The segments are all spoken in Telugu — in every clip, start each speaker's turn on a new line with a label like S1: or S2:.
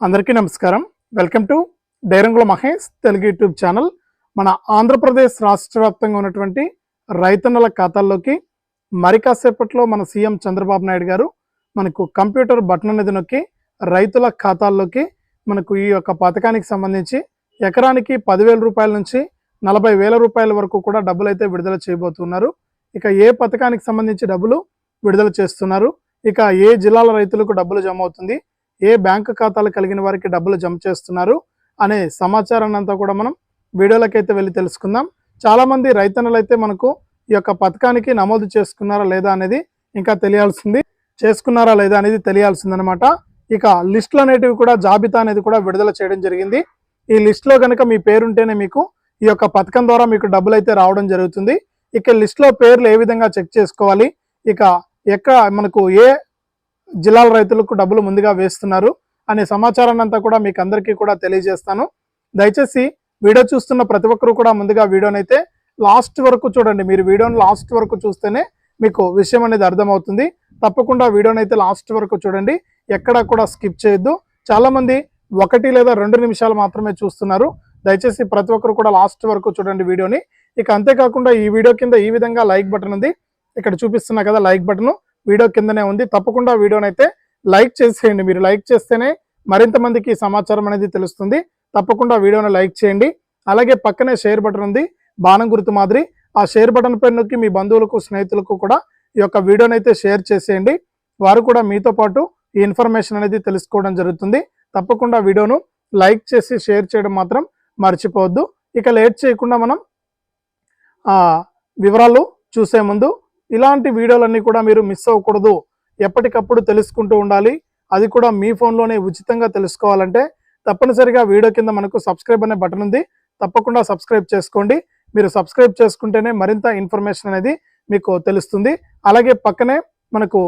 S1: అందరికీ నమస్కారం. వెల్కమ్ టు డైరంగుల మహేష్ తెలుగు యూట్యూబ్ ఛానల్. మన ఆంధ్రప్రదేశ్ రాష్ట్ర వ్యాప్తంగా ఉన్నటువంటి రైతన్నల ఖాతాల్లోకి మరి కాసేపట్లో మన సీఎం చంద్రబాబు నాయుడు గారు మనకు కంప్యూటర్ బటన్ అనేది నొక్కి రైతుల ఖాతాల్లోకి మనకు ఈ యొక్క పథకానికి సంబంధించి ఎకరానికి పదివేల రూపాయల నుంచి నలభై వేల రూపాయల వరకు కూడా డబ్బులు అయితే విడుదల చేయబోతున్నారు. ఇక ఏ పథకానికి సంబంధించి డబ్బులు విడుదల చేస్తున్నారు? ఇక ఏ జిల్లాల రైతులకు డబ్బులు జమ అవుతుంది? ఏ బ్యాంకు ఖాతాలు కలిగిన వారికి డబ్బులు జమ చేస్తున్నారు అనే సమాచారాన్ని అంతా కూడా మనం వీడియోలకైతే వెళ్ళి తెలుసుకుందాం. చాలామంది రైతన్నలు అయితే మనకు ఈ యొక్క పథకానికి నమోదు చేసుకున్నారా లేదా అనేది ఇంకా తెలియాల్సింది. చేసుకున్నారా లేదా అనేది తెలియాల్సింది అనమాట ఇక లిస్టులు అనేటివి కూడా జాబితా అనేది కూడా విడుదల చేయడం జరిగింది. ఈ లిస్టులో కనుక మీ పేరుంటేనే మీకు ఈ యొక్క పథకం ద్వారా మీకు డబ్బులు అయితే రావడం జరుగుతుంది. ఇక లిస్టులో పేర్లు ఏ విధంగా చెక్ చేసుకోవాలి? ఇక ఎక్కడ మనకు ఏ జిల్లాల రైతులకు డబ్బులు ముందుగా వేస్తున్నారు అనే సమాచారాన్ని అంతా కూడా మీకు అందరికీ కూడా తెలియజేస్తాను. దయచేసి వీడియో చూస్తున్న ప్రతి ఒక్కరు కూడా ముందుగా వీడియోని అయితే లాస్ట్ వరకు చూడండి. మీరు వీడియోని లాస్ట్ వరకు చూస్తేనే మీకు విషయం అనేది అర్థమవుతుంది. తప్పకుండా వీడియోని అయితే లాస్ట్ వరకు చూడండి. ఎక్కడా కూడా స్కిప్ చేయొద్దు. చాలామంది ఒకటి లేదా రెండు నిమిషాలు మాత్రమే చూస్తున్నారు. దయచేసి ప్రతి ఒక్కరు కూడా లాస్ట్ వరకు చూడండి వీడియోని. ఇక అంతేకాకుండా ఈ వీడియో కింద ఈ విధంగా లైక్ బటన్ ఉంది. ఇక్కడ చూపిస్తున్నా కదా లైక్ బటను. వీడియో కిందనే ఉంది. తప్పకుండా వీడియోని అయితే లైక్ చేసేయండి. మీరు లైక్ చేస్తేనే మరింత మందికి సమాచారం అనేది తెలుస్తుంది. తప్పకుండా వీడియోని లైక్ చేయండి. అలాగే పక్కనే షేర్ బటన్ ఉంది. బాణం గుర్తు మాదిరి. ఆ షేర్ బటన్ పై నొక్కి మీ బంధువులకు స్నేహితులకు కూడా ఈ యొక్క వీడియోని అయితే షేర్ చేసేయండి. వారు కూడా మీతో పాటు ఈ ఇన్ఫర్మేషన్ అనేది తెలుసుకోవడం జరుగుతుంది. తప్పకుండా వీడియోను లైక్ చేసి షేర్ చేయడం మాత్రం మర్చిపోవద్దు. ఇక లేట్ చేయకుండా మనం ఆ వివరాలు చూసే ముందు ఇలాంటి వీడియోలన్నీ కూడా మీరు మిస్ అవ్వకూడదు. ఎప్పటికప్పుడు తెలుసుకుంటూ ఉండాలి. అది కూడా మీ ఫోన్లోనే ఉచితంగా తెలుసుకోవాలంటే తప్పనిసరిగా వీడియో కింద మనకు సబ్స్క్రైబ్ అనే బటన్ ఉంది. తప్పకుండా సబ్స్క్రైబ్ చేసుకోండి. మీరు సబ్స్క్రైబ్ చేసుకుంటేనే మరింత ఇన్ఫర్మేషన్ అనేది మీకు తెలుస్తుంది. అలాగే పక్కనే మనకు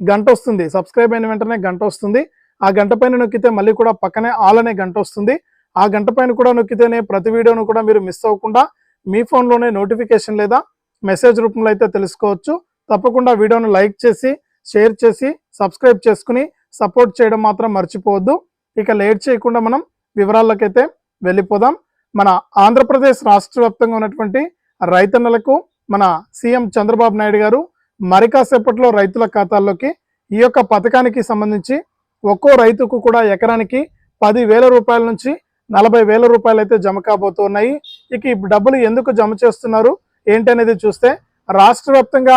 S1: గంట వస్తుంది. సబ్స్క్రైబ్ అయిన వెంటనే గంట వస్తుంది. ఆ గంట పైన నొక్కితే మళ్ళీ కూడా పక్కనే ఆల్ అనే గంట వస్తుంది. ఆ గంట పైన కూడా నొక్కితేనే ప్రతి వీడియోను కూడా మీరు మిస్ అవ్వకుండా మీ ఫోన్లోనే నోటిఫికేషన్ లేదా మెసేజ్ రూపంలో అయితే తెలుసుకోవచ్చు. తప్పకుండా వీడియోను లైక్ చేసి షేర్ చేసి సబ్స్క్రైబ్ చేసుకుని సపోర్ట్ చేయడం మాత్రం మర్చిపోవద్దు. ఇక లేట్ చేయకుండా మనం వివరాల్లోకైతే వెళ్ళిపోదాం. మన ఆంధ్రప్రదేశ్ రాష్ట్ర వ్యాప్తంగా ఉన్నటువంటి రైతన్నలకు మన సీఎం చంద్రబాబు నాయుడు గారు మరి కాసేపట్లో రైతుల ఖాతాల్లోకి ఈ యొక్క పథకానికి సంబంధించి ఒక్కో రైతుకు కూడా ఎకరానికి పది వేల రూపాయల నుంచి నలభై వేల రూపాయలు అయితే జమ కాబోతున్నాయి. ఇక ఈ డబ్బులు ఎందుకు జమ చేస్తున్నారు? ఏంటనేది చూస్తే రాష్ట్ర వ్యాప్తంగా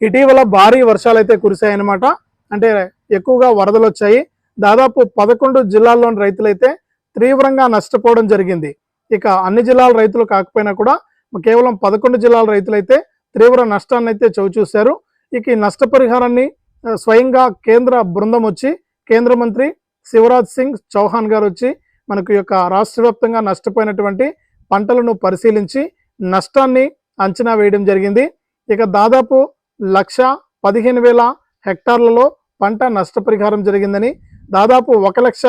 S1: ఇటీవల భారీ వర్షాలు అయితే కురిశాయన్నమాట. అంటే ఎక్కువగా వరదలు వచ్చాయి దాదాపు పదకొండు జిల్లాల్లోని రైతులైతే తీవ్రంగా నష్టపోవడం జరిగింది. ఇక అన్ని జిల్లాల రైతులు కాకపోయినా కూడా కేవలం పదకొండు జిల్లాల రైతులైతే తీవ్ర నష్టాన్ని అయితే చవిచూశారు. ఇక ఈ నష్టపరిహారాన్ని స్వయంగా కేంద్ర బృందం వచ్చి కేంద్ర మంత్రి శివరాజ్ సింగ్ చౌహాన్ గారు వచ్చి మనకు యొక్క రాష్ట్ర వ్యాప్తంగా నష్టపోయినటువంటి పంటలను పరిశీలించి నష్టాన్ని అంచనా వేయడం జరిగింది. ఇక దాదాపు లక్ష పదిహేను వేల హెక్టార్లలో పంట నష్టపరిహారం జరిగిందని దాదాపు ఒక లక్ష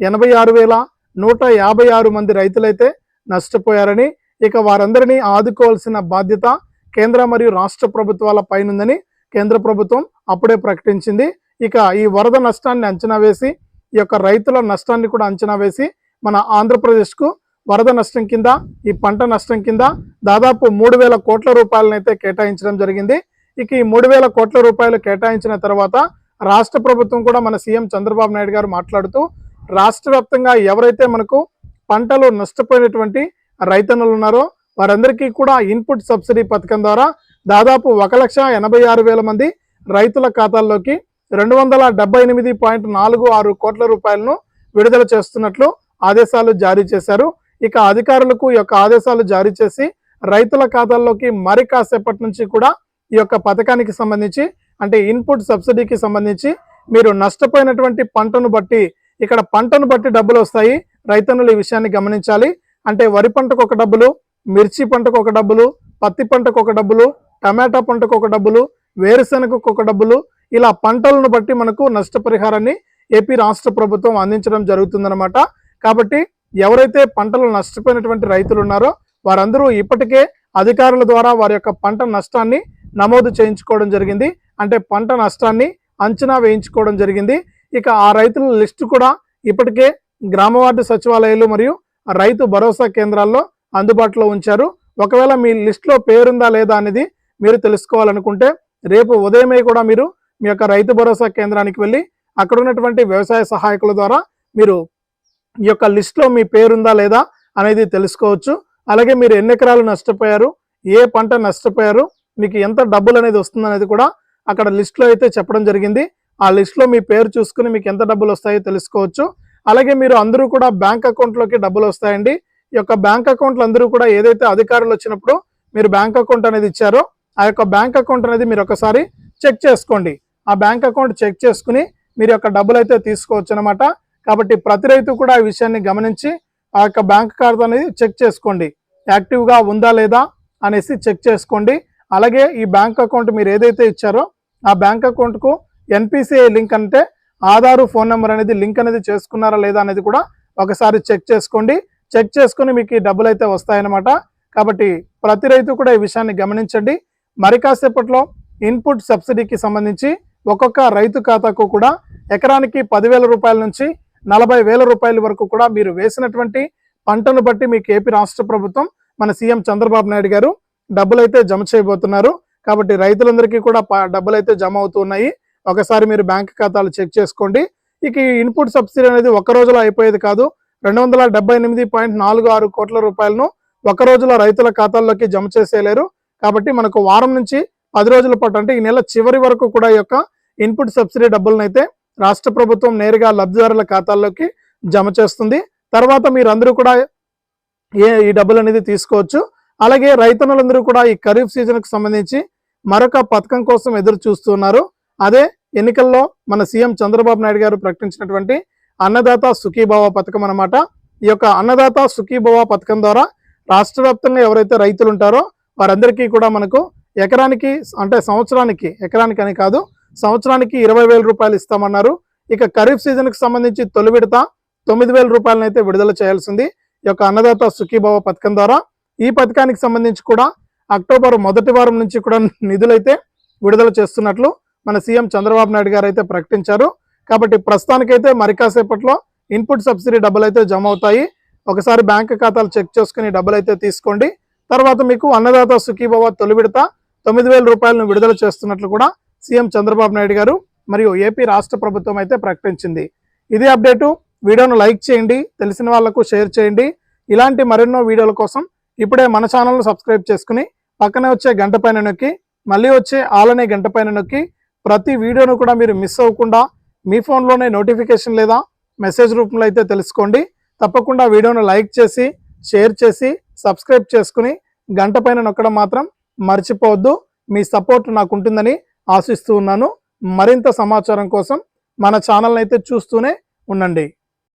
S1: ఎనభై ఆరు వేల నూట యాభై ఆరు మంది రైతులైతే నష్టపోయారని ఇక వారందరినీ ఆదుకోవాల్సిన బాధ్యత కేంద్ర మరియు రాష్ట్ర ప్రభుత్వాల పైనుందని కేంద్ర ప్రభుత్వం అప్పుడే ప్రకటించింది. ఇక ఈ వరద నష్టాన్ని అంచనా వేసి ఈ యొక్క రైతుల నష్టాన్ని కూడా అంచనా వేసి మన ఆంధ్రప్రదేశ్కు వరద నష్టం కింద ఈ పంట నష్టం కింద దాదాపు మూడు వేల కోట్ల రూపాయలనైతే కేటాయించడం జరిగింది. ఇక ఈ మూడు వేల కోట్ల రూపాయలు కేటాయించిన తర్వాత రాష్ట్ర ప్రభుత్వం కూడా మన సీఎం చంద్రబాబు నాయుడు గారు మాట్లాడుతూ రాష్ట్ర వ్యాప్తంగా ఎవరైతే మనకు పంటలు నష్టపోయినటువంటి రైతన్నులు ఉన్నారో వారందరికీ కూడా ఇన్పుట్ సబ్సిడీ పథకం ద్వారా దాదాపు ఒక లక్ష ఎనభై ఆరు వేల మంది రైతుల ఖాతాల్లోకి రెండు వందల డెబ్బై ఎనిమిది పాయింట్ నాలుగు ఆరు కోట్ల రూపాయలను విడుదల చేస్తున్నట్లు ఆదేశాలు జారీ చేశారు. ఇక అధికారులకు ఈ యొక్క ఆదేశాలు జారీ చేసి రైతుల ఖాతాల్లోకి మరి కాసేపటి నుంచి కూడా ఈ యొక్క పథకానికి సంబంధించి అంటే ఇన్పుట్ సబ్సిడీకి సంబంధించి మీరు నష్టపోయినటువంటి పంటను బట్టి ఇక్కడ పంటను బట్టి డబ్బులు వస్తాయి. రైతన్నులు ఈ విషయాన్ని గమనించాలి. అంటే వరి పంటకు ఒక డబ్బులు మిర్చి పంటకు ఒక డబ్బులు పత్తి పంటకు ఒక డబ్బులు టమాటా పంటకు ఒక డబ్బులు వేరుశెనగకు ఒక డబ్బులు ఇలా పంటలను బట్టి మనకు నష్టపరిహారాన్ని ఏపీ రాష్ట్ర ప్రభుత్వం అందించడం జరుగుతుందన్నమాట. కాబట్టి ఎవరైతే పంటలు నష్టపోయినటువంటి రైతులు ఉన్నారో వారందరూ ఇప్పటికే అధికారుల ద్వారా వారి యొక్క పంట నష్టాన్ని నమోదు చేయించుకోవడం జరిగింది. అంటే పంట నష్టాన్ని అంచనా వేయించుకోవడం జరిగింది. ఇక ఆ రైతుల లిస్టు కూడా ఇప్పటికే గ్రామ వార్డు సచివాలయాలు మరియు రైతు భరోసా కేంద్రాల్లో అందుబాటులో ఉంచారు. ఒకవేళ మీ లిస్ట్లో పేరుందా లేదా అనేది మీరు తెలుసుకోవాలనుకుంటే రేపు ఉదయమే కూడా మీరు మీ యొక్క రైతు భరోసా కేంద్రానికి వెళ్ళి అక్కడ ఉన్నటువంటి వ్యవసాయ సహాయకుల ద్వారా మీరు ఈ యొక్క లిస్ట్లో మీ పేరుందా లేదా అనేది తెలుసుకోవచ్చు. అలాగే మీరు ఎన్ని ఎకరాలు నష్టపోయారు ఏ పంట నష్టపోయారు మీకు ఎంత డబ్బులు అనేది వస్తుంది అనేది కూడా అక్కడ లిస్ట్లో అయితే చెప్పడం జరిగింది. ఆ లిస్ట్లో మీ పేరు చూసుకుని మీకు ఎంత డబ్బులు వస్తాయో తెలుసుకోవచ్చు. అలాగే మీరు అందరూ కూడా బ్యాంక్ అకౌంట్లోకి డబ్బులు వస్తాయండి. ఈ యొక్క బ్యాంక్ అకౌంట్లు అందరూ కూడా ఏదైతే అధికారులు వచ్చినప్పుడు మీరు బ్యాంక్ అకౌంట్ అనేది ఇచ్చారో ఆ యొక్క బ్యాంక్ అకౌంట్ అనేది మీరు ఒకసారి చెక్ చేసుకోండి. ఆ బ్యాంక్ అకౌంట్ చెక్ చేసుకుని మీరు యొక్క డబ్బులు అయితే తీసుకోవచ్చు అనమాట కాబట్టి ప్రతి రైతు కూడా ఈ విషయాన్ని గమనించి ఆ యొక్క బ్యాంక్ ఖాతా అనేది చెక్ చేసుకోండి. యాక్టివ్గా ఉందా లేదా అనేసి చెక్ చేసుకోండి. అలాగే ఈ బ్యాంక్ అకౌంట్ మీరు ఏదైతే ఇచ్చారో ఆ బ్యాంక్ అకౌంట్కు ఎన్పిసిఐ లింక్ అంటే ఆధారు ఫోన్ నెంబర్ అనేది లింక్ అనేది చేసుకున్నారా లేదా అనేది కూడా ఒకసారి చెక్ చేసుకోండి. చెక్ చేసుకుని మీకు ఈ డబ్బులు అయితే వస్తాయన్నమాట. కాబట్టి ప్రతి రైతు కూడా ఈ విషయాన్ని గమనించండి. మరి కాసేపట్లో ఇన్పుట్ సబ్సిడీకి సంబంధించి ఒక్కొక్క రైతు ఖాతాకు కూడా ఎకరానికి పదివేల రూపాయల నుంచి నలభై వేల రూపాయల వరకు కూడా మీరు వేసినటువంటి పంటను బట్టి మీకు ఏపీ రాష్ట్ర ప్రభుత్వం మన సీఎం చంద్రబాబు నాయుడు గారు డబ్బులైతే జమ చేయబోతున్నారు. కాబట్టి రైతులందరికీ కూడా డబ్బులైతే జమ అవుతున్నాయి ఒకసారి మీరు బ్యాంక్ ఖాతాలు చెక్ చేసుకోండి. ఇక ఈ ఇన్పుట్ సబ్సిడీ అనేది ఒక రోజులో అయిపోయేది కాదు. రెండు వందల డెబ్బై ఎనిమిది పాయింట్ నాలుగు ఆరు కోట్ల రూపాయలను ఒక రోజులో రైతుల ఖాతాల్లోకి జమ చేసేయలేరు. కాబట్టి మనకు వారం నుంచి పది రోజుల పాటు అంటే ఈ నెల చివరి వరకు కూడా ఈ యొక్క ఇన్పుట్ సబ్సిడీ డబ్బులను అయితే రాష్ట్ర ప్రభుత్వం నేరుగా లబ్ధిదారుల ఖాతాల్లోకి జమ చేస్తుంది. తర్వాత మీరందరూ కూడా ఏ ఈ డబ్బులు అనేది తీసుకోవచ్చు. అలాగే రైతన్నులందరూ కూడా ఈ ఖరీఫ్ సీజన్కు సంబంధించి మరొక పథకం కోసం ఎదురు చూస్తున్నారు అదే ఎన్నికల్లో మన సీఎం చంద్రబాబు నాయుడు గారు ప్రకటించినటువంటి అన్నదాత సుఖీభావ పథకం అన్నమాట. ఈ యొక్క అన్నదాత సుఖీభావ పథకం ద్వారా రాష్ట్ర వ్యాప్తంగా ఎవరైతే రైతులు ఉంటారో వారందరికీ కూడా మనకు ఎకరానికి అంటే సంవత్సరానికి ఎకరానికి అని కాదు సంవత్సరానికి ఇరవై వేల రూపాయలు ఇస్తామన్నారు. ఇక ఖరీఫ్ సీజన్కి సంబంధించి తొలి విడత తొమ్మిది వేల రూపాయలను అయితే విడుదల చేయాల్సింది. ఈ యొక్క అన్నదాత సుఖీభావ పథకం ద్వారా ఈ పథకానికి సంబంధించి కూడా అక్టోబర్ మొదటి వారం నుంచి కూడా నిధులైతే విడుదల చేస్తున్నట్లు మన సీఎం చంద్రబాబు నాయుడు గారు అయితే ప్రకటించారు. కాబట్టి ప్రస్తుతానికైతే మరి కాసేపట్లో ఇన్పుట్ సబ్సిడీ డబ్బులు అయితే జమ అవుతాయి. ఒకసారి బ్యాంక్ ఖాతాలు చెక్ చేసుకుని డబ్బులు అయితే తీసుకోండి. తర్వాత మీకు అన్నదాత సుఖీభవ తొలి విడత తొమ్మిది వేల రూపాయలను విడుదల చేస్తున్నట్లు కూడా సీఎం చంద్రబాబు నాయుడు గారు మరియు ఏపీ రాష్ట్ర ప్రభుత్వం అయితే ప్రకటించింది. ఇదే అప్డేటు. వీడియోను లైక్ చేయండి తెలిసిన వాళ్ళకు షేర్ చేయండి. ఇలాంటి మరెన్నో వీడియోల కోసం ఇప్పుడే మన ఛానల్ను సబ్స్క్రైబ్ చేసుకుని పక్కనే వచ్చే గంట పైన నొక్కి మళ్ళీ వచ్చే ఆలనే గంట పైన నొక్కి ప్రతి వీడియోను కూడా మీరు మిస్ అవ్వకుండా మీ ఫోన్లోనే నోటిఫికేషన్ లేదా మెసేజ్ రూపంలో అయితే తెలుసుకోండి. తప్పకుండా వీడియోను లైక్ చేసి షేర్ చేసి సబ్స్క్రైబ్ చేసుకుని గంట పైన నొక్కడం మాత్రం మర్చిపోవద్దు. మీ సపోర్ట్ నాకు ఉంటుందని ఆశిస్తూ ఉన్నాను. మరింత సమాచారం కోసం మన ఛానల్ని అయితే చూస్తూనే ఉండండి.